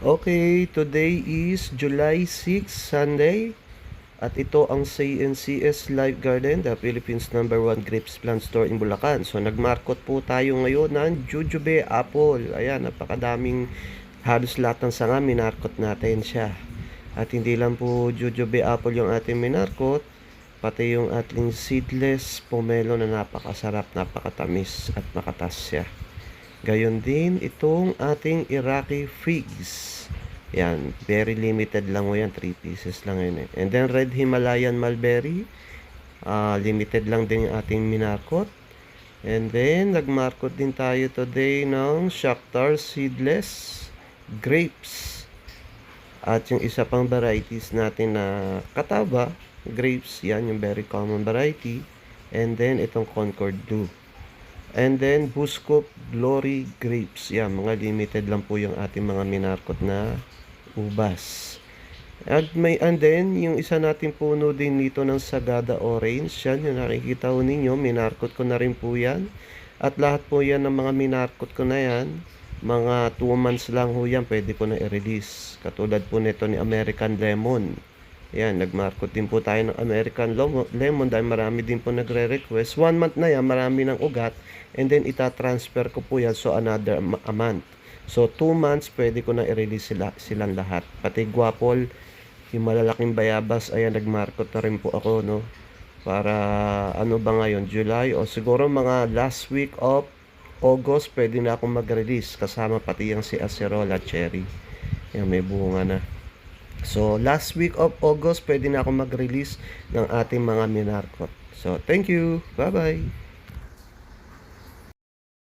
Okay, today is July 6, Sunday. At ito ang CNCS Live Garden, the Philippines number one grapes plant store in Bulacan. So nagmarkot po tayo ngayon ng Jujube Apple. Ayan, napakadaming halos lahat ng sanga, minarkot natin siya. At hindi lang po Jujube Apple yung ating minarkot, pati yung ating seedless pomelo na napakasarap, napakatamis at makatas siya. Gayon din itong ating Iraqi figs. Yan, very limited lang mo yan, 3 pieces lang yun eh. And then red Himalayan mulberry, ah, limited lang din yung ating minarkot. And then nagmarkot din tayo today ng Shakhtar seedless grapes. At yung isa pang varieties natin na kataba, grapes, yan yung very common variety. And then itong Concord Blue. And then Buscop Glory Grapes. Yan, mga limited lang po yung ating mga minarkot na ubas. At may and then yung isa nating puno din dito ng Sagada Orange. Yan yung nakikita ko ninyo, minarkot ko na rin po yan. At lahat po yan ng mga minarkot ko na yan, mga 2 months lang ho yan, pwede ko na i-release. Katulad po nito ni American Lemon. Yan, nagmarkot din po tayo ng American Lemon dahil marami din po nagre-request. One month na yan, marami ng ugat. And then, ita-transfer ko po yan so another a month. So, 2 months, pwede ko na i-release sila, silang lahat. Pati guapol, yung malalaking bayabas, ayan, nagmarkot na rin po ako, no? Para, ano ba ngayon, July, o siguro mga last week of August, pwede na akong mag-release. Kasama pati yung si Acerola Cherry. Yan, may bunga na. So, last week of August, pwede na ako mag-release ng ating mga minarkot. So, thank you. Bye-bye.